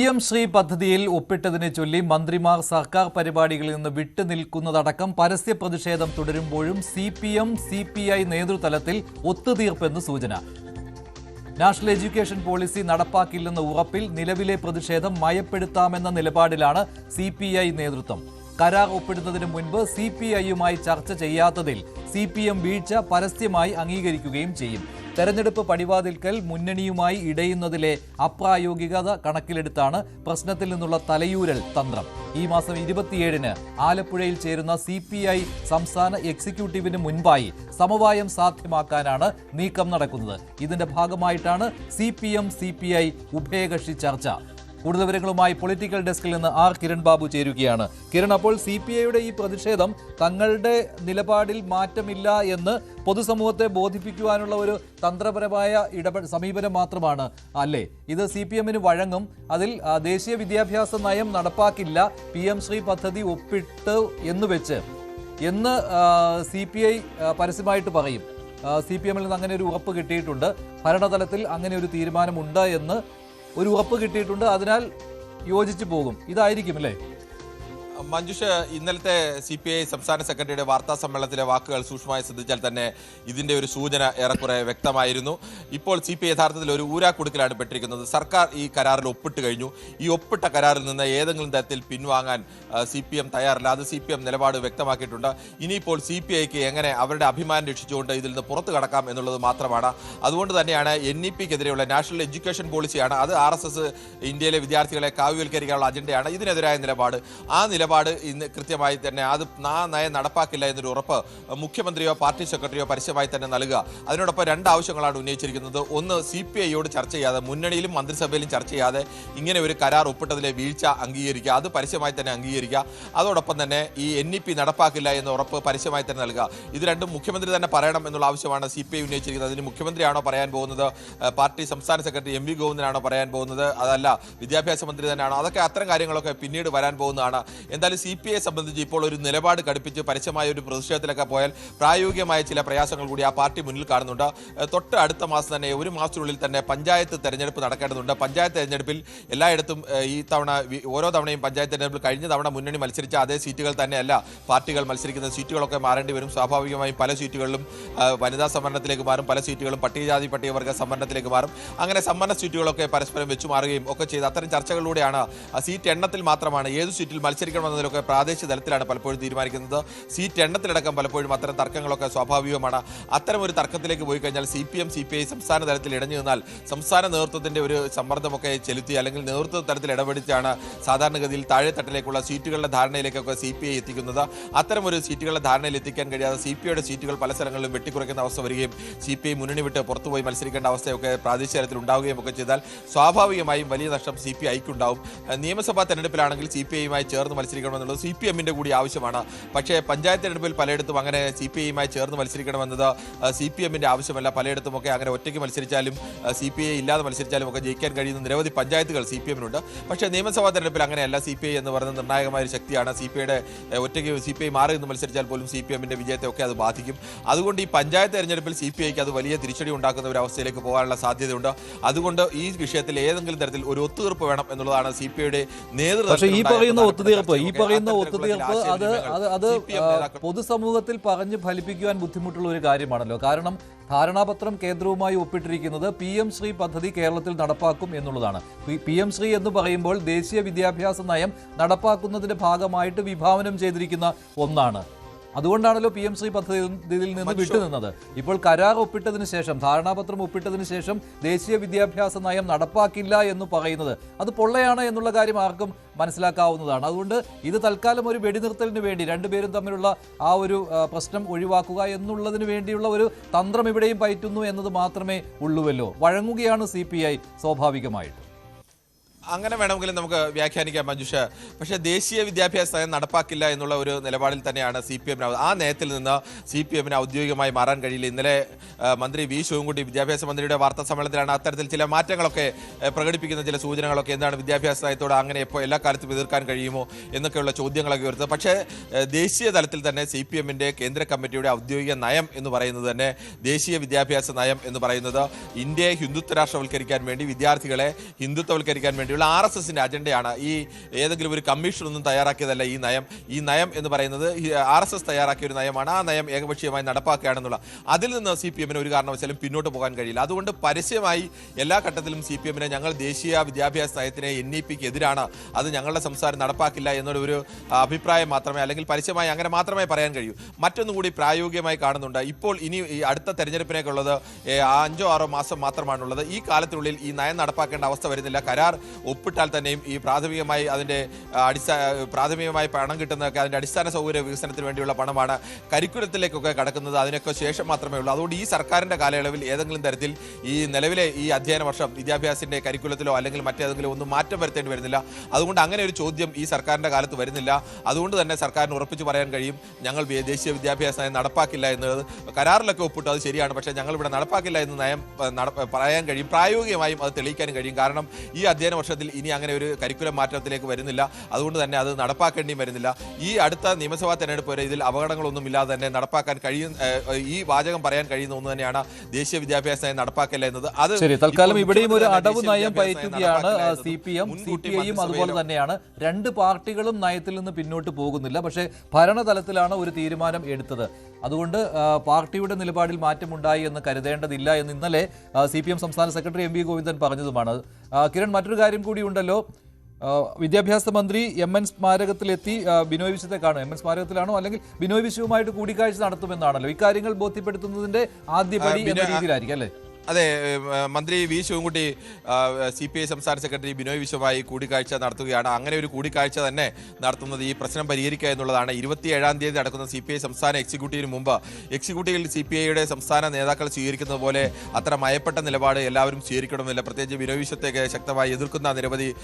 P M Shri പദ്ധതിയിൽ ഒപ്പിട്ടതിനെ ചൊല്ലി മന്ത്രിമാർ സർക്കാർ പരിപാടികളിൽ നിന്ന് വിട്ടുനിൽക്കുന്നതടക്കം പരസ്യ പ്രതിഷേധം തുടരുമ്പോഴും C P M C P I നേതൃതലത്തിൽ ഒത്തുതീർപ്പെന്ന് സൂചന. നാഷണൽ എഡ്യൂക്കേഷൻ പോളിസി നടപ്പാക്കില്ലെന്ന ഉറപ്പിൽ നിലവിലെ പ്രതിഷേധം മയപ്പെടുത്താമെന്ന നിലപാടിലാണ് സി പി ഐ നേതൃത്വം. കരാർ ഒപ്പിടുന്നതിന് മുൻപ് സി പി ഐയുമായി ചർച്ച ചെയ്യാത്തതിൽ സി പി എം വീഴ്ച പരസ്യമായി അംഗീകരിക്കുകയും ചെയ്യും. തെരഞ്ഞെടുപ്പ് പടിവാതിൽക്കൽ മുന്നണിയുമായി ഇടയുന്നതിലെ അപ്രായോഗികത കണക്കിലെടുത്താണ് പ്രശ്നത്തിൽ നിന്നുള്ള തലയൂരൽ തന്ത്രം. ഈ മാസം ഇരുപത്തിയേഴിന് ആലപ്പുഴയിൽ ചേരുന്ന സി പി ഐ സംസ്ഥാന എക്സിക്യൂട്ടീവിന് മുൻപായി സമവായം സാധ്യമാക്കാനാണ് നീക്കം നടക്കുന്നത്. ഇതിന്റെ ഭാഗമായിട്ടാണ് C P M C P I ഉഭയകക്ഷി ചർച്ച. കൂടുതൽ വിവരങ്ങളുമായി പൊളിറ്റിക്കൽ ഡെസ്കിൽ നിന്ന് ആർ കിരൺ ബാബു ചേരുകയാണ്. കിരൺ അപ്പോൾ സി പി ഐയുടെ ഈ പ്രതിഷേധം തങ്ങളുടെ നിലപാടിൽ മാറ്റമില്ല എന്ന് പൊതുസമൂഹത്തെ ബോധിപ്പിക്കുവാനുള്ള ഒരു തന്ത്രപരമായ ഇടപെടൽ സമീപനം മാത്രമാണ്. അല്ലേ? ഇത് സി പി എമ്മിന് വഴങ്ങും. അതിൽ ദേശീയ വിദ്യാഭ്യാസ നയം നടപ്പാക്കില്ല. പി എം ശ്രീ പദ്ധതി ഒപ്പിട്ട് എന്ന് വെച്ച്. എന്ന് സി പി ഐ പരസ്യമായിട്ട് പറയും. സി പി എമ്മിൽ നിന്ന് അങ്ങനെ ഒരു ഉറപ്പ് കിട്ടിയിട്ടുണ്ട്. ഭരണതലത്തിൽ അങ്ങനെ ഒരു തീരുമാനമുണ്ട് എന്ന് ഒരു ഉറപ്പ് കിട്ടിയിട്ടുണ്ട് അതിനാൽ യോജിച്ച് പോകും. ഇതായിരിക്കും അല്ലേ? മഞ്ജുഷ ഇന്നലത്തെ സി പി ഐ സംസ്ഥാന സെക്രട്ടറിയുടെ വാർത്താ സമ്മേളനത്തിലെ വാക്കുകൾ സൂക്ഷ്മമായി ശ്രദ്ധിച്ചാൽ തന്നെ ഇതിന്റെ ഒരു സൂചന ഏറെക്കുറെ വ്യക്തമായിരുന്നു. ഇപ്പോൾ സി പി ഐ യഥാർത്ഥത്തിൽ ഒരു ഊരാക്കുടുക്കിലാണ് പെട്ടിരിക്കുന്നത്. സർക്കാർ ഈ കരാറിൽ ഒപ്പിട്ട് കഴിഞ്ഞു. ഈ ഒപ്പിട്ട കരാറിൽ നിന്ന് ഏതെങ്കിലും തരത്തിൽ പിൻവാങ്ങാൻ സി പി എം തയ്യാറില്ല. അത് സി പി എം നിലപാട് വ്യക്തമാക്കിയിട്ടുണ്ട്. ഇനിയിപ്പോൾ സി പി ഐക്ക് എങ്ങനെ അവരുടെ അഭിമാനം രക്ഷിച്ചുകൊണ്ട് ഇതിൽ നിന്ന് പുറത്തു കടക്കാം എന്നുള്ളത് മാത്രമാണ്. അതുകൊണ്ട് തന്നെയാണ് എൻ ഇ പിക്കെതിരെയുള്ള നാഷണൽ എഡ്യൂക്കേഷൻ പോളിസിയാണ്. അത് ആർ എസ് എസ് ഇന്ത്യയിലെ വിദ്യാർത്ഥികളെ കാവ്യവൽക്കരിക്കാനുള്ള അജണ്ടയാണ് ഇതിനെതിരായ നിലപാട്. ആ നിലപാട് ഇന്ന് കൃത്യമായി തന്നെ അത് ആ നയം നടപ്പാക്കില്ല എന്നൊരു ഉറപ്പ് മുഖ്യമന്ത്രിയോ പാർട്ടി സെക്രട്ടറിയോ പരസ്യമായി തന്നെ നൽകുക. അതിനോടൊപ്പം രണ്ട് ആവശ്യങ്ങളാണ് ഉന്നയിച്ചിരിക്കുന്നത്. ഒന്ന് സി പി ഐയോട് ചർച്ച ചെയ്യാതെ മുന്നണിയിലും മന്ത്രിസഭയിലും ചർച്ച ചെയ്യാതെ ഇങ്ങനെ ഒരു കരാർ ഒപ്പിട്ടതിലെ വീഴ്ച അംഗീകരിക്കുക. അത് പരസ്യമായി തന്നെ അംഗീകരിക്കുക. അതോടൊപ്പം തന്നെ ഈ എൻ ഇ പി നടപ്പാക്കില്ല എന്ന ഉറപ്പ് പരസ്യമായി തന്നെ നൽകുക. ഇത് രണ്ടും മുഖ്യമന്ത്രി തന്നെ പറയണം എന്നുള്ള ആവശ്യമാണ് സി പി ഐ ഉന്നയിച്ചിരിക്കുന്നത്. അതിന് മുഖ്യമന്ത്രിയാണോ പറയാൻ പോകുന്നത്? പാർട്ടി സംസ്ഥാന സെക്രട്ടറി എം വി ഗോവിന്ദനാണോ പറയാൻ പോകുന്നത്? അതല്ല വിദ്യാഭ്യാസ മന്ത്രി തന്നെയാണോ? അതൊക്കെ അത്തരം കാര്യങ്ങളൊക്കെ പിന്നീട് വരാൻ പോകുന്നതാണ്. എന്തായാലും സി പി ഐ സംബന്ധിച്ച് ഇപ്പോൾ ഒരു നിലപാട് കടുപ്പിച്ച് പരസ്യമായ ഒരു പ്രതിഷേധത്തിലൊക്കെ പോയാൽ പ്രായോഗികമായ ചില പ്രയാസങ്ങൾ കൂടി ആ പാർട്ടി മുന്നിൽ കാണുന്നുണ്ട്. തൊട്ട് അടുത്ത മാസം തന്നെ ഒരു മാസത്തിനുള്ളിൽ തന്നെ പഞ്ചായത്ത് തെരഞ്ഞെടുപ്പ് നടക്കേണ്ടതുണ്ട്. പഞ്ചായത്ത് തെരഞ്ഞെടുപ്പിൽ എല്ലായിടത്തും ഈ തവണ ഓരോ തവണയും പഞ്ചായത്ത് തെരഞ്ഞെടുപ്പിൽ കഴിഞ്ഞ തവണ മുന്നണി മത്സരിച്ച അതേ സീറ്റുകൾ തന്നെയല്ല പാർട്ടികൾ മത്സരിക്കുന്ന സീറ്റുകളൊക്കെ മാറേണ്ടി വരും. സ്വാഭാവികമായും പല സീറ്റുകളിലും വനിതാ സംവരണത്തിലേക്ക് മാറും. പല സീറ്റുകളും പട്ടികജാതി പട്ടികവർഗ സംവരണത്തിലേക്ക് മാറും. അങ്ങനെ സംവരണ സീറ്റുകളൊക്കെ പരസ്പരം വെച്ചു മാറുകയും ഒക്കെ ചെയ്ത് അത്തരം ചർച്ചകളിലൂടെയാണ് ആ സീറ്റ് എണ്ണത്തിൽ മാത്രമാണ് ഏത് സീറ്റിൽ മത്സരിക്കണമെന്നതിലൊക്കെ പ്രാദേശിക തലത്തിലാണ് പലപ്പോഴും തീരുമാനിക്കുന്നത്. സീറ്റ് എണ്ണത്തിലടക്കം പലപ്പോഴും അത്തരം തർക്കങ്ങളൊക്കെ സ്വാഭാവികമാണ്. അത്തരം ഒരു തർക്കത്തിലേക്ക് പോയി കഴിഞ്ഞാൽ C P M C P I സംസ്ഥാന തലത്തിൽ ഇടഞ്ഞു നിന്നാൽ സംസ്ഥാന നേതൃത്വത്തിന്റെ ഒരു സമ്മർദ്ദമൊക്കെ ചെലുത്തി അല്ലെങ്കിൽ നേതൃത്വ തലത്തിൽ ഇടപെടിച്ചാണ് സാധാരണഗതിയിൽ താഴെത്തട്ടിലേക്കുള്ള സീറ്റുകളുടെ ധാരണയിലേക്കൊക്കെ സി പി ഐ എത്തിക്കുന്നത്. അത്തരം ഒരു സീറ്റുകളുടെ ധാരണയിൽ എത്തിക്കാൻ കഴിയാതെ സി പി ഐയുടെ സീറ്റുകൾ പല സ്ഥലങ്ങളിലും വെട്ടിക്കുറയ്ക്കുന്ന അവസ്ഥ വരികയും സി പി ഐ മുന്നണി വിട്ട് പുറത്തുപോയി മത്സരിക്കേണ്ട അവസ്ഥയൊക്കെ പ്രാദേശിക തലത്തിൽ ഉണ്ടാവുകയും ഒക്കെ ചെയ്താൽ സ്വാഭാവികമായും വലിയ നഷ്ടം സി പി ഐക്കുണ്ടാവും. നിയമസഭാ തെരഞ്ഞെടുപ്പിലാണെങ്കിൽ സി പി ഐയുമായി ചേർന്ന് മത്സരിക്കണമെന്നുള്ളത് സി പി എമ്മിന്റെ കൂടി ആവശ്യമാണ് പക്ഷേ പഞ്ചായത്ത് തെരഞ്ഞെടുപ്പിൽ പലയിടത്തും അങ്ങനെ സി പി ഐയുമായി ചേർന്ന് മത്സരിക്കണമെന്നത് സി പി എമ്മിന്റെ ആവശ്യമല്ല പലയിടത്തുമൊക്കെ അങ്ങനെ ഒറ്റയ്ക്ക് മത്സരിച്ചാലും സി പി ഐ ഇല്ലാതെ മത്സരിച്ചാലും ഒക്കെ ജയിക്കാൻ കഴിയുന്ന നിരവധി പഞ്ചായത്തുകൾ സി പി എമ്മിനുണ്ട് പക്ഷേ നിയമസഭാ തെരഞ്ഞെടുപ്പിൽ അങ്ങനെയല്ല സി പി ഐ എന്ന് പറയുന്ന നിർണായകമായ ഒരു ശക്തിയാണ് സി പി ഐയുടെ ഒറ്റയ്ക്ക് സി പി ഐ മാറി നിന്ന് മത്സരിച്ചാൽ പോലും സി പി എമ്മിന്റെ വിജയത്തെ ഒക്കെ അത് ബാധിക്കും അതുകൊണ്ട് ഈ പഞ്ചായത്ത് തെരഞ്ഞെടുപ്പിൽ സി പി ഐക്ക് അത് വലിയ തിരിച്ചടി ഉണ്ടാക്കുന്ന ഒരു അവസ്ഥയിലേക്ക് പോകാനുള്ള സാധ്യതയുണ്ട് അതുകൊണ്ട് ഈ വിഷയത്തിൽ ഏതെങ്കിലും തരത്തിൽ ഒരു ഒത്തുതീർപ്പ് വേണം എന്നുള്ളതാണ് സി പി ഐയുടെ പക്ഷേ ഈ നേതൃത്വം പറയുന്ന ഒത്തുതീർപ്പ് ഈ പറയുന്ന ഒത്തുതീർപ്പ് അത് അത് അത് പൊതുസമൂഹത്തിൽ പറഞ്ഞ് ഫലിപ്പിക്കുവാൻ ബുദ്ധിമുട്ടുള്ള ഒരു കാര്യമാണല്ലോ. കാരണം ധാരണാപത്രം കേന്ദ്രവുമായി ഒപ്പിട്ടിരിക്കുന്നത് പി എം ശ്രീ പദ്ധതി കേരളത്തിൽ നടപ്പാക്കും എന്നുള്ളതാണ്. പി എം ശ്രീ എന്ന് പറയുമ്പോൾ ദേശീയ വിദ്യാഭ്യാസ നയം നടപ്പാക്കുന്നതിന്റെ ഭാഗമായിട്ട് വിഭാവനം ചെയ്തിരിക്കുന്ന ഒന്നാണ്. അതുകൊണ്ടാണല്ലോ പി എം ശ്രീ പദ്ധതിയിൽ നിന്ന് വിട്ടുനിന്നത്. ഇപ്പോൾ കരാർ ഒപ്പിട്ടതിന് ശേഷം ധാരണാപത്രം ഒപ്പിട്ടതിന് ശേഷം ദേശീയ വിദ്യാഭ്യാസ നയം നടപ്പാക്കില്ല എന്ന് പറയുന്നത്. അത് പൊള്ളയാണ് എന്നുള്ള കാര്യം ആർക്കും മനസ്സിലാക്കാവുന്നതാണ്. അതുകൊണ്ട് ഇത് തൽക്കാലം ഒരു വെടിനിർത്തലിന് വേണ്ടി രണ്ടുപേരും തമ്മിലുള്ള ആ ഒരു പ്രശ്നം ഒഴിവാക്കുക എന്നുള്ളതിന് വേണ്ടിയുള്ള ഒരു തന്ത്രം ഇവിടെയും പയറ്റുന്നു എന്നത് മാത്രമേ ഉള്ളൂവല്ലോ. വഴങ്ങുകയാണ് സി പി ഐ സ്വാഭാവികമായിട്ട്. അങ്ങനെ വേണമെങ്കിലും നമുക്ക് വ്യാഖ്യാനിക്കാം മഞ്ജുഷ. പക്ഷെ ദേശീയ വിദ്യാഭ്യാസ നയം നടപ്പാക്കില്ല എന്നുള്ള ഒരു നിലപാടിൽ തന്നെയാണ് സി പി എമ്മിന് ആ നയത്തിൽ നിന്ന് സി പി എമ്മിന് ഔദ്യോഗികമായി മാറാൻ കഴിയില്ല. ഇന്നലെ മന്ത്രി വി. ശിവൻകുട്ടി വിദ്യാഭ്യാസ മന്ത്രിയുടെ വാർത്താ സമ്മേളനത്തിലാണ് അത്തരത്തിൽ ചില മാറ്റങ്ങളൊക്കെ പ്രകടിപ്പിക്കുന്ന ചില സൂചനകളൊക്കെ. എന്താണ് വിദ്യാഭ്യാസ നയത്തോട് അങ്ങനെ എപ്പോൾ എല്ലാ കാലത്തും എതിർക്കാൻ കഴിയുമോ എന്നൊക്കെയുള്ള ചോദ്യങ്ങളൊക്കെ ഉയർത്തുന്നത്. പക്ഷേ ദേശീയ തലത്തിൽ തന്നെ സി പി എമ്മിന്റെ കേന്ദ്ര കമ്മിറ്റിയുടെ ഔദ്യോഗിക നയം എന്ന് പറയുന്നത് തന്നെ ദേശീയ വിദ്യാഭ്യാസ നയം എന്ന് പറയുന്നത് ഇന്ത്യയെ ഹിന്ദുത്വ രാഷ്ട്രവൽക്കരിക്കാൻ വേണ്ടി വിദ്യാർത്ഥികളെ ഹിന്ദുത്വവൽക്കരിക്കാൻ വേണ്ടിയുള്ള ഉള്ള ആർ എസ് എസിന്റെ അജണ്ടയാണ് ഈ ഏതെങ്കിലും ഒരു കമ്മീഷൻ ഒന്നും തയ്യാറാക്കിയതല്ല ഈ നയം. ഈ നയം എന്ന് പറയുന്നത് ആർ എസ് എസ് തയ്യാറാക്കിയ ഒരു നയമാണ്. ആ നയം ഏകപക്ഷീയമായി നടപ്പാക്കുകയാണെന്നുള്ള. അതിൽ നിന്ന് സി പി എമ്മിന് ഒരു കാരണവശാലും പിന്നോട്ട് പോകാൻ കഴിയില്ല. അതുകൊണ്ട് പരസ്യമായി എല്ലാ ഘട്ടത്തിലും സി പി എമ്മിനെ ഞങ്ങൾ ദേശീയ വിദ്യാഭ്യാസ നയത്തിനെ എൻ ഇ പിക്ക് എതിരാണ് അത് ഞങ്ങളുടെ സംസാരം നടപ്പാക്കില്ല എന്നുള്ള ഒരു അഭിപ്രായം മാത്രമേ അല്ലെങ്കിൽ പരസ്യമായി അങ്ങനെ മാത്രമേ പറയാൻ കഴിയൂ. മറ്റൊന്നും കൂടി പ്രായോഗികമായി കാണുന്നുണ്ട്. ഇപ്പോൾ ഇനി ഈ അടുത്ത തെരഞ്ഞെടുപ്പിനേക്കുള്ളത് അഞ്ചോ ആറോ മാസം മാത്രമാണുള്ളത്. ഈ കാലത്തിനുള്ളിൽ ഈ നയം നടപ്പാക്കേണ്ട അവസ്ഥ വരുന്നില്ല. കരാർ ഒപ്പിട്ടാൽ തന്നെയും ഈ പ്രാഥമികമായി അതിന്റെ അടിസ്ഥാന പ്രാഥമികമായി പണം കിട്ടുന്നതൊക്കെ അതിന്റെ അടിസ്ഥാന സൗകര്യ വികസനത്തിന് വേണ്ടിയുള്ള പണമാണ് കരിക്കുലത്തിലേക്കൊക്കെ കടക്കുന്നത്. അതിനൊക്കെ ശേഷം മാത്രമേ ഉള്ളൂ. അതുകൊണ്ട് ഈ സർക്കാരിന്റെ കാലയളവിൽ ഏതെങ്കിലും തരത്തിൽ ഈ നിലവിലെ ഈ അധ്യയന വർഷം വിദ്യാഭ്യാസത്തിന്റെ കരിക്കുലത്തിലോ അല്ലെങ്കിൽ മറ്റേതെങ്കിലും ഒന്നും മാറ്റം വരുത്തേണ്ടി വരുന്നില്ല. അതുകൊണ്ട് അങ്ങനെ ഒരു ചോദ്യം ഈ സർക്കാരിന്റെ കാലത്ത് വരുന്നില്ല. അതുകൊണ്ട് തന്നെ സർക്കാരിന് ഉറപ്പിച്ച് പറയാൻ കഴിയും ഞങ്ങൾ ദേശീയ വിദ്യാഭ്യാസ നയം നടപ്പാക്കില്ല എന്നത് കരാറിലൊക്കെ ഒപ്പിട്ടു അത് ശരിയാണ്. പക്ഷേ ഞങ്ങൾ ഇവിടെ നടപ്പാക്കില്ല എന്ന് നയം പറയാൻ കഴിയും. പ്രായോഗികമായും അത് തെളിയിക്കാൻ കഴിയും. കാരണം ഈ അധ്യയന വർഷത്തിൽ ഇനി അങ്ങനെ ഒരു കരിക്കുലം മാറ്റത്തിലേക്ക് വരുന്നില്ല. അതുകൊണ്ട് തന്നെ അത് നടപ്പാക്കേണ്ടിയും വരുന്നില്ല. ഈ അടുത്ത നിയമസഭാ തെരഞ്ഞെടുപ്പ് വരെ ഇതിൽ അപകടങ്ങളൊന്നും ഇല്ലാതെ തന്നെ നടപ്പാക്കാൻ കഴിയും ഈ വാചകം പറയാൻ കഴിയുന്ന ഒന്ന് തന്നെയാണ് ദേശീയ വിദ്യാഭ്യാസ നയം നടപ്പാക്കില്ല എന്നത്. അത് ശരി തൽക്കാലം ഇവിടെയും ഒരു അടവ് നയം പയറ്റുകയാണ് C P M C P ഐയും അതുപോലെ തന്നെയാണ്. രണ്ട് പാർട്ടികളും നയത്തിൽ നിന്ന് പിന്നോട്ട് പോകുന്നില്ല. പക്ഷേ ഭരണതലത്തിലാണ് ഒരു തീരുമാനം എടുത്തത്. അതുകൊണ്ട് പാർട്ടിയുടെ നിലപാടിൽ മാറ്റമുണ്ടായി എന്ന് കരുതേണ്ടതില്ല എന്ന് ഇന്നലെ സി പി എം സംസ്ഥാന സെക്രട്ടറി എം വി ഗോവിന്ദൻ പറഞ്ഞതുമാണ്. കിരൺ മറ്റൊരു കാര്യം കൂടി ഉണ്ടല്ലോ. വിദ്യാഭ്യാസ മന്ത്രി എം എൻ സ്മാരകത്തിലെത്തി ബിനോയ് വിശ്വത്തെ കാണും. എം എൻ സ്മാരകത്തിലാണോ? അല്ലെങ്കിൽ ബിനോയ് വിശ്വവുമായിട്ട് കൂടിക്കാഴ്ച നടത്തുമെന്നാണല്ലോ. ഇക്കാര്യങ്ങൾ ബോധ്യപ്പെടുത്തുന്നതിന്റെ ആദ്യപടി എന്ന രീതിയിലായിരിക്കും അല്ലേ? അതെ മന്ത്രി V. Sivankutty C. P. I സംസ്ഥാന സെക്രട്ടറി ബിനോയ് വിശ്വമായി കൂടിക്കാഴ്ച നടത്തുകയാണ്. അങ്ങനെ ഒരു കൂടിക്കാഴ്ച തന്നെ നടത്തുന്നത് ഈ പ്രശ്നം പരിഹരിക്കുക എന്നുള്ളതാണ്. ഇരുപത്തിയേഴാം തീയതി നടക്കുന്ന സി. പി. ഐ സംസ്ഥാന എക്സിക്യൂട്ടീവിന് മുമ്പ് എക്സിക്യൂട്ടീവിൽ സി. പി. ഐയുടെ സംസ്ഥാന നേതാക്കൾ സ്വീകരിക്കുന്നത് പോലെ അത്ര മയപ്പെട്ട നിലപാട് എല്ലാവരും സ്വീകരിക്കണമെന്നില്ല. പ്രത്യേകിച്ച് ബിനോയ് വിശ്വത്തെ ശക്തമായി എതിർക്കുന്ന നിരവധി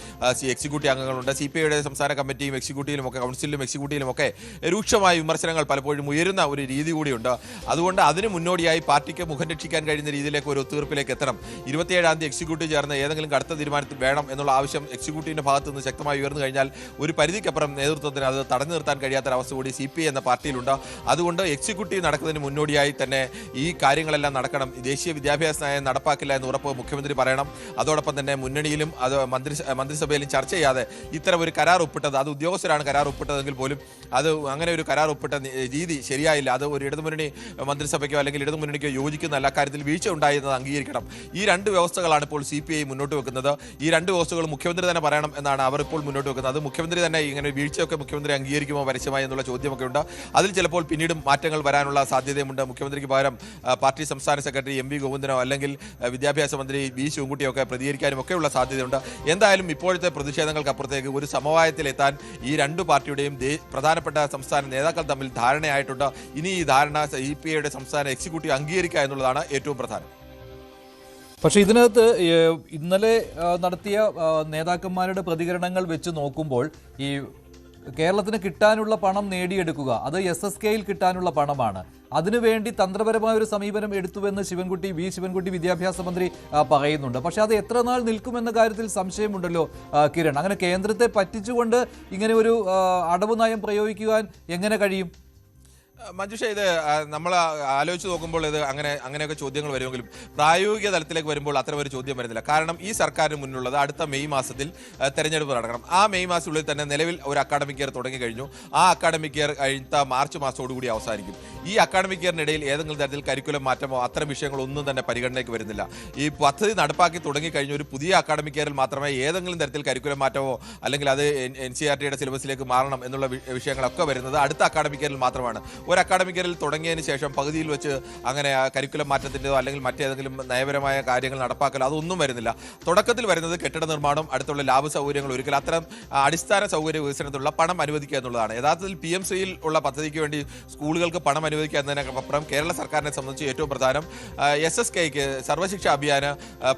എക്സിക്യൂട്ടീവ് അംഗങ്ങളുണ്ട്. സി. പി. ഐയുടെ സംസ്ഥാന കമ്മിറ്റിയും എക്സിക്യൂട്ടീവിലും ഒക്കെ കൗൺസിലും എക്സിക്യൂട്ടീവിലും ഒക്കെ രൂക്ഷമായ വിമർശനങ്ങൾ പലപ്പോഴും ഉയരുന്ന ഒരു രീതി കൂടിയുണ്ട്. അതുകൊണ്ട് അതിന് മുന്നോടിയായി പാർട്ടിക്ക് മുഖം രക്ഷിക്കാൻ കഴിയുന്ന രീതിയിലേക്ക് ഒരു ഒത്തുതീർപ്പിലേക്ക് എത്തണം. ഇരുപത്തിയേഴാം തീയതി എക്സിക്യൂട്ടീവ് ചേർന്ന് ഏതെങ്കിലും കടുത്ത തീരുമാനത്തിൽ വേണം എന്നുള്ള ആവശ്യം എക്സിക്യൂട്ടീവിന്റെ ഭാഗത്ത് നിന്ന് ശക്തമായി ഉയർന്നു കഴിഞ്ഞാൽ ഒരു പരിധിക്കപ്പുറം നേതൃത്വത്തിന് അത് തടഞ്ഞു നിർത്താൻ കഴിയാത്തൊരവസ്ഥ കൂടി സി പി എന്ന പാർട്ടിയിലുണ്ട്. അതുകൊണ്ട് എക്സിക്യൂട്ടീവ് നടക്കുന്നതിന് മുന്നോടിയായി തന്നെ ഈ കാര്യങ്ങളെല്ലാം നടക്കണം. ദേശീയ വിദ്യാഭ്യാസ നയം നടപ്പാക്കില്ല എന്ന് ഉറപ്പ് മുഖ്യമന്ത്രി പറയണം. അതോടൊപ്പം തന്നെ മുന്നണിയിലും അത് മന്ത്രി മന്ത്രിസഭയിലും ചർച്ച ചെയ്യാതെ ഇത്തരം ഒരു കരാർ ഒപ്പിട്ടത് അത് ഉദ്യോഗസ്ഥരാണ് കരാർ ഒപ്പിട്ടതെങ്കിൽ പോലും അത് അങ്ങനെ ഒരു കരാർ ഒപ്പിട്ട രീതി ശരിയായില്ല. അത് ഒരു ഇടതുമുന്നണി മന്ത്രിസഭയ്ക്കോ അല്ലെങ്കിൽ ഇടതുമുന്നണിക്കോ യോജിക്കുന്നതല്ല. അക്കാര്യത്തിൽ വീഴ്ച ഉണ്ടായി എന്നത് അംഗീകരിക്കണം. ഈ രണ്ട് വ്യവസ്ഥകളാണ് ഇപ്പോൾ സി പി ഐ മുന്നോട്ട് വെക്കുന്നത്. ഈ രണ്ട് വ്യവസ്ഥകൾ മുഖ്യമന്ത്രി തന്നെ പറയണം എന്നാണ് അവർ ഇപ്പോൾ മുന്നോട്ട് വെക്കുന്നത്. അത് മുഖ്യമന്ത്രി തന്നെ ഇങ്ങനെ വീഴ്ചയൊക്കെ മുഖ്യമന്ത്രി അംഗീകരിക്കുമോ പരസ്യമായി എന്നുള്ള ചോദ്യമൊക്കെ ഉണ്ട് അതിൽ ചിലപ്പോൾ പിന്നീട് മാറ്റങ്ങൾ വരാനുള്ള സാധ്യതയുമുണ്ട്. മുഖ്യമന്ത്രിക്ക് പകരം പാർട്ടി സംസ്ഥാന സെക്രട്ടറി എം വി ഗോവിന്ദനോ അല്ലെങ്കിൽ വിദ്യാഭ്യാസ മന്ത്രി വി ശിവൻകുട്ടിയോ ഒക്കെ പ്രതികരിക്കാനും ഒക്കെയുള്ള സാധ്യതയുണ്ട്. എന്തായാലും ഇപ്പോഴത്തെ പ്രതിഷേധങ്ങൾക്കപ്പുറത്തേക്ക് ഒരു സമവായത്തിലെത്താൻ ഈ രണ്ട് പാർട്ടിയുടെയും പ്രധാനപ്പെട്ട സംസ്ഥാന നേതാക്കൾ തമ്മിൽ ധാരണയായിട്ടുണ്ട്. ഇനി ഈ ധാരണ സി പി ഐയുടെ സംസ്ഥാന എക്സിക്യൂട്ടീവ് അംഗീകരിക്കുക എന്നുള്ളതാണ് ഏറ്റവും പ്രധാനം. പക്ഷേ ഇതിനകത്ത് ഇന്നലെ നടത്തിയ നേതാക്കന്മാരുടെ പ്രതികരണങ്ങൾ വെച്ച് നോക്കുമ്പോൾ ഈ കേരളത്തിന് കിട്ടാനുള്ള പണം നേടിയെടുക്കുക അത് എസ് എസ് കെയിൽ കിട്ടാനുള്ള പണമാണ്. അതിനുവേണ്ടി തന്ത്രപരമായ ഒരു സമീപനം എടുത്തുവെന്ന് ശിവൻകുട്ടി വി ശിവൻകുട്ടി വിദ്യാഭ്യാസ മന്ത്രി പറയുന്നുണ്ട്. പക്ഷെ അത് എത്ര നാൾ നിൽക്കുമെന്ന കാര്യത്തിൽ സംശയമുണ്ടല്ലോ കിരൺ. അങ്ങനെ കേന്ദ്രത്തെ പറ്റിച്ചുകൊണ്ട് ഇങ്ങനെ ഒരു അടവ് നയം പ്രയോഗിക്കുവാൻ എങ്ങനെ കഴിയും? മഞ്ജുഷ ഇത് നമ്മൾ ആലോചിച്ച് നോക്കുമ്പോൾ ഇത് അങ്ങനെ അങ്ങനെയൊക്കെ ചോദ്യങ്ങൾ വരുമെങ്കിലും പ്രായോഗിക തലത്തിലേക്ക് വരുമ്പോൾ അത്തരം ഒരു ചോദ്യം വരുന്നില്ല. കാരണം ഈ സർക്കാരിന് മുന്നിലുള്ളത് അടുത്ത മെയ് മാസത്തിൽ തെരഞ്ഞെടുപ്പ് നടക്കണം. ആ മെയ് മാസത്തിനുള്ളിൽ തന്നെ നിലവിൽ ഒരു അക്കാഡമിക് ഇയർ തുടങ്ങി കഴിഞ്ഞു. ആ അക്കാഡമിക് ഇയർ കഴിഞ്ഞ മാർച്ച് മാസത്തോടുകൂടി അവസാനിക്കും. ഈ അക്കാഡമിക് ഇയറിനിടയിൽ ഏതെങ്കിലും തരത്തിൽ കരിക്കുലം മാറ്റമോ അത്തരം വിഷയങ്ങളൊന്നും തന്നെ പരിഗണനയ്ക്ക് വരുന്നില്ല. ഈ പദ്ധതി നടപ്പാക്കി തുടങ്ങി കഴിഞ്ഞ ഒരു പുതിയ അക്കാഡമിക് ഇയറിൽ മാത്രമേ ഏതെങ്കിലും തരത്തിൽ കരിക്കുലം മാറ്റമോ അല്ലെങ്കിൽ അത് എൻ സി ആർ ടിയുടെ സിലബസിലേക്ക് മാറണം എന്നുള്ള വിഷയങ്ങളൊക്കെ വരുന്നത് അടുത്ത അക്കാഡമിക് ഇയറിൽ മാത്രമാണ്. ഒരു അക്കാഡമിക് ഇയറിൽ തുടങ്ങിയതിന് ശേഷം പകുതിയിൽ വെച്ച് അങ്ങനെ കരിക്കുലം മാറ്റത്തിന്റെതോ അല്ലെങ്കിൽ മറ്റേതെങ്കിലും നയപരമായ കാര്യങ്ങൾ നടപ്പാക്കലോ അതൊന്നും വരുന്നില്ല. തുടക്കത്തിൽ വരുന്നത് കെട്ടിട നിർമ്മാണം അടുത്തുള്ള ലാഭ സൗകര്യങ്ങൾ ഒരിക്കൽ അത്തരം അടിസ്ഥാന സൗകര്യ വികസനത്തിലുള്ള പണം അനുവദിക്കുക എന്നുള്ളതാണ്. യഥാർത്ഥത്തിൽ പി എം സിയിൽ ഉള്ള പദ്ധതിക്ക് വേണ്ടി സ്കൂളുകൾക്ക് പണം അനുവദിക്കുക എന്നതിനപ്പുറം കേരള സർക്കാരിനെ സംബന്ധിച്ച് ഏറ്റവും പ്രധാനം എസ് എസ് കെക്ക് സർവശിക്ഷ അഭിയാന്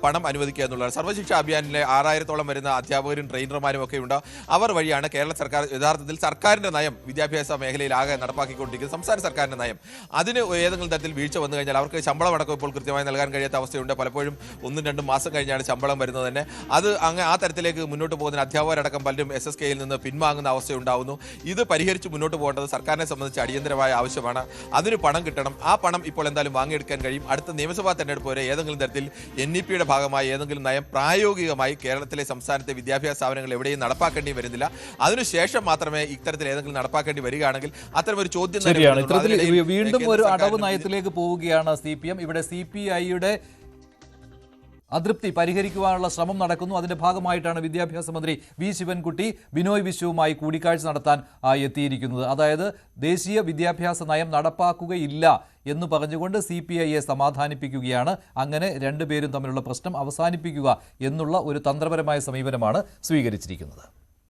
പണം അനുവദിക്കുക എന്നുള്ളതാണ്. സർവശിക്ഷ അഭിയാനിലെ ആറായിരത്തോളം വരുന്ന അധ്യാപകരും ട്രെയിനർമാരും ഒക്കെ ഉണ്ട്. അവർ വഴിയാണ് കേരള സർക്കാർ യഥാർത്ഥത്തിൽ സർക്കാരിന്റെ നയം വിദ്യാഭ്യാസ മേഖലയിൽ ആകെ നടപ്പാക്കിക്കൊണ്ടിരിക്കുന്നത്. സംസ്ഥാന സർക്കാരിന്റെ നയം. അതിന് ഏതെങ്കിലും തരത്തിൽ വീഴ്ച വന്നു കഴിഞ്ഞാൽ അവർക്ക് ശമ്പളം അടക്കം ഇപ്പോൾ കൃത്യമായി നൽകാൻ കഴിയാത്ത അവസ്ഥയുണ്ട്. പലപ്പോഴും ഒന്നും രണ്ടും മാസം കഴിഞ്ഞാണ് ശമ്പളം വരുന്നത് തന്നെ. അത് അങ്ങ് ആ തരത്തിലേക്ക് മുന്നോട്ട് പോകുന്ന അധ്യാപകരടക്കം പലരും എസ് എസ് കെയിൽ നിന്ന് പിൻവാങ്ങുന്ന അവസ്ഥയുണ്ടാവുന്നു ഇത് പരിഹരിച്ച് മുന്നോട്ട് പോകേണ്ടത് സർക്കാരിനെ സംബന്ധിച്ച് അടിയന്തരമായ ആവശ്യമാണ്. അതിന് പണം കിട്ടണം. ആ പണം ഇപ്പോൾ എന്തായാലും വാങ്ങിയെടുക്കാൻ കഴിയും. അടുത്ത നിയമസഭാ തെരഞ്ഞെടുപ്പ് വരെ ഏതെങ്കിലും തരത്തിൽ എൻ ഇ പിയുടെ ഭാഗമായി ഏതെങ്കിലും നയം പ്രായോഗികമായി കേരളത്തിലെ സംസ്ഥാനത്തെ വിദ്യാഭ്യാസ സ്ഥാപനങ്ങൾ എവിടെയും നടപ്പാക്കേണ്ടി വരുന്നില്ല. അതിനുശേഷം മാത്രമേ ഇത്തരത്തിൽ ഏതെങ്കിലും നടപ്പാക്കേണ്ടി വരികയാണെങ്കിൽ അത്തരം ഒരു ചോദ്യം ശരിയാണ് ഇത്തരത്തിൽ വീണ്ടും ഒരു അടവ് നയത്തിലേക്ക് പോവുകയാണ് സി പി എം. ഇവിടെ സി പി ഐയുടെ അതൃപ്തി പരിഹരിക്കുവാനുള്ള ശ്രമം നടക്കുന്നു. അതിന്റെ ഭാഗമായിട്ടാണ് വിദ്യാഭ്യാസ മന്ത്രി വി ശിവൻകുട്ടി ബിനോയ് വിശ്വവുമായി കൂടിക്കാഴ്ച നടത്താൻ എത്തിയിരിക്കുന്നത്. അതായത് ദേശീയ വിദ്യാഭ്യാസ നയം നടപ്പാക്കുകയില്ല എന്ന് പറഞ്ഞുകൊണ്ട് സി പി ഐയെ സമാധാനിപ്പിക്കുകയാണ്. അങ്ങനെ രണ്ടുപേരും തമ്മിലുള്ള പ്രശ്നം അവസാനിപ്പിക്കുക എന്നുള്ള ഒരു തന്ത്രപരമായ സമീപനമാണ് സ്വീകരിച്ചിരിക്കുന്നത്.